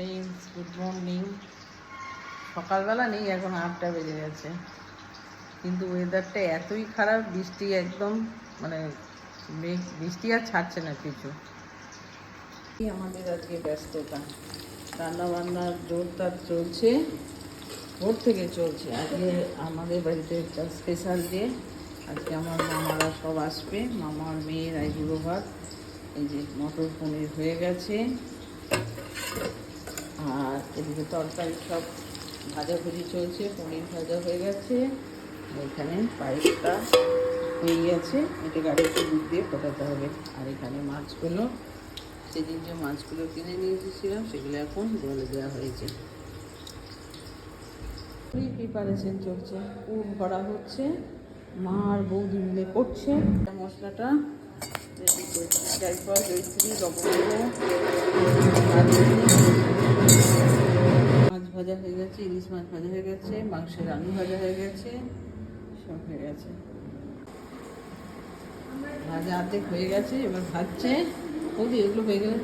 Friends good morning সকালবেলা নেই, এখন আটটা বেজে গেছে। কিন্তু ওয়েদারটা এতই খারাপ, বৃষ্টি একদম মানে মেঘ বৃষ্টি আর ছাড়ছে না কিছু। আমাদের আজকে ব্যস্ততা। রান্না বান্না জোরদার চলছে, ভোর থেকে চলছে। আজকে আমাদের বাড়িতে একটা স্পেশাল ডে আজকে আমার মামারা সব আসবে। মামার মেয়ের আইগুলো ভাত। এই যে মটর পনির হয়ে গেছে। আর এদিকে তরকারি সব ভাজাভুজি চলছে, পনির ভাজা হয়ে গেছে। এখানে পায়েসটা হয়ে গেছে। এটা গাড়িতে দুধ দিয়ে ফোটাতে হবে। আর এখানে মাছগুলো, সেদিন যে মাছগুলো কিনে নিয়ে এসেছিলাম, সেগুলো এখন জলে দেওয়া হয়েছে। প্রিপারেশন চলছে। পুর ভরা হচ্ছে। মা আর বৌদি মিলে করছে। মশলাটা রেডি করছে লবঙ্গ। ভাজা হয়ে গেছে ইলিশ মাছ ভাজা হয়ে গেছে মাংসের আলু ভাজা হয়ে গেছে সব হয়ে গেছে। ভাজা অর্ধেক হয়ে গেছে এবার ভাজছে। এগুলো হয়ে গেলে।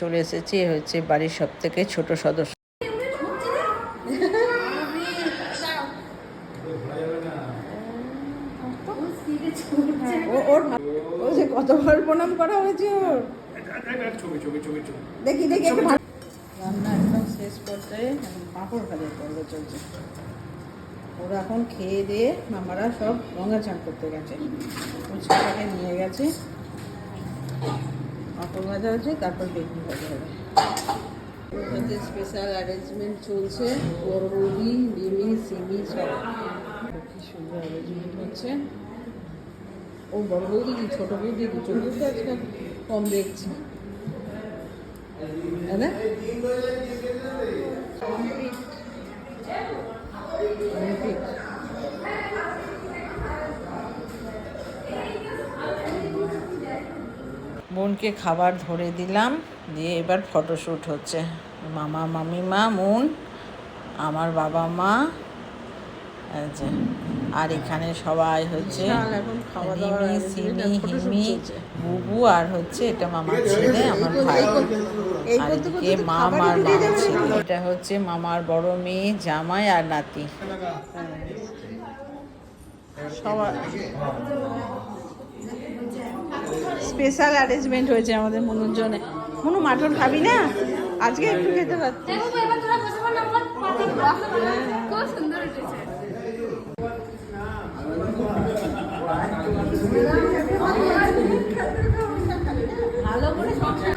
চলে এসেছে এ হচ্ছে বাড়ির সব থেকে ছোট সদস্য। ও ওর ও যে কতবার প্রণাম করা হয়েছে ওর। দেখি দেখি রান্না শেষ পর্যায়ে এখন পাঁপড় ভাজার পর্ব চলছে। ওরা এখন খেয়ে দিয়ে মামারা সব গঙ্গা চান করতে গেছে। ফুচকাটাকে নিয়ে গেছে। পাঁপড় ভাজা হচ্ছে, তারপর বেগুনি ভাজা হবে। ওখানে স্পেশাল অ্যারেঞ্জমেন্ট চলছে বরবৌদি ডিমি, সিমি, সব। কি সুন্দর অ্যারেঞ্জমেন্ট হচ্ছে। ও বড় বৌদি কি ছোটো বৌদি? দুটো বৌদি আজকে কম দেখছি। না. বোনকে খাবার ধরে দিলাম দিয়ে এবার ফটোশ্যুট হচ্ছে। মামা মামিমা মুন আমার বাবা মা যে, আর এখানে সবাই হচ্ছে রিমি সিমি হিমি বুবু আর হচ্ছে এটা মামার ছেলে আমার ভাই। আর এদিকে মা মার মামার ছেলে এটা হচ্ছে মামার বড় মেয়ে জামাই আর নাতি। সবার স্পেশাল অ্যারেঞ্জমেন্ট হয়েছে আমাদের মনুর জন্য মনু মাটন খাবি না? আজকে একটু খেতে পারতি বাহ খুব সুন্দর ভালো করে সংসার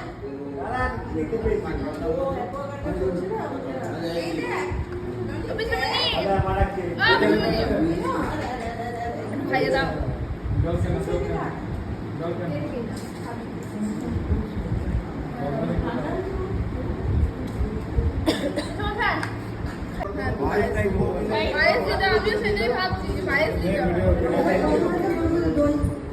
তুমি তুমি খাইয়ে দাও সোফান পায়েস দিতে আমিও সেটাই ভাবছি যে পায়েস দিতে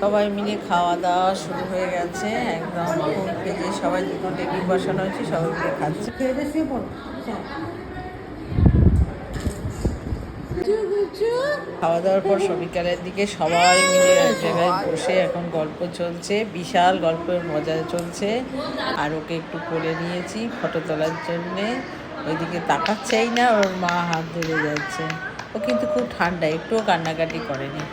সবাই মিলে খাওয়া দাওয়া শুরু হয়ে গেছে। একদম ফুল ভেজে সবাই দুটো টেবিল বসানো হয়েছে, সবাই মিলে খাচ্ছে। খাওয়া দাওয়ার পর বিকালের দিকে সবাই মিলে এক জায়গায় বসে এখন গল্প চলছে। বিশাল গল্পের মজা চলছে। আর ওকে একটু করে নিয়েছি ফটো তোলার জন্যে। ওইদিকে তাকাচ্ছেই না, ওর মা হাত ধরে যাচ্ছে। ও কিন্তু খুব ঠান্ডা, একটুও কান্নাকাটি করেনি।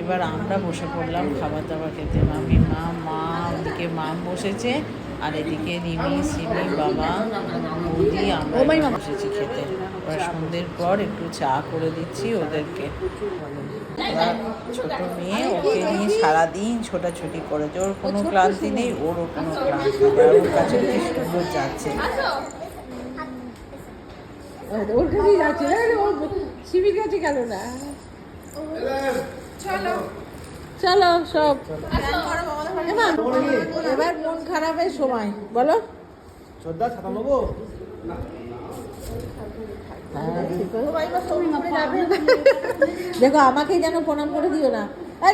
এবার আমরা বসে পড়লাম খাবার দাবার খেতে। মামি মা মা ওদিকে মা বসেছে। আর এদিকে রিমি সিমি বাবা বৌদি আমরা বসেছি খেতে। ওরা সন্ধ্যের পর একটু চা করে দিচ্ছি ওদেরকে। ওরা ছোট মেয়ে ওকে নিয়ে সারাদিন ছোটাছুটি করেছে ওর কোনো ক্লান্তি নেই ওরও কোনো ক্লান্তি নেই। ওর কাছে কি সুন্দর যাচ্ছে। ওর কাছেই যাচ্ছে। ওর শিবির কাছে গেল না। চলো। চলো সব। এবার মন খারাপের সময় বলো। শ্রদ্ধা ছাতা নেব? হ্যাঁ, দেখো আমাকেই যেন প্রণাম করে দিও না। ভাই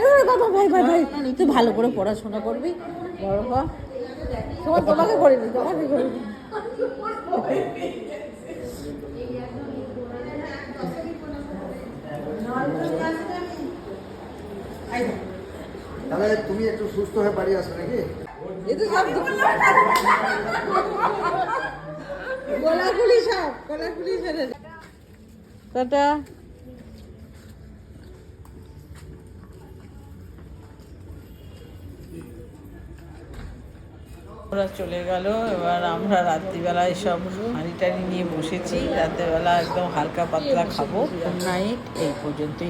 ভাই ভাই তুই ভালো করে পড়াশোনা করবি বড় হ। তোমাকে করে নি তোমাকে করে নি তাহলে তুমি একটু সুস্থ হয়ে বাড়ি আসো নাকি? এই তো সব গোলাগুলি সব গোলাগুলি ছেড়ে টাটা। ওরা চলে গেল এবার আমরা রাত্রিবেলায় সব হাঁড়ি টাড়ি নিয়ে বসেছি। রাত্রেবেলা একদম হালকা পাতলা খাব। নাইট এই পর্যন্তই।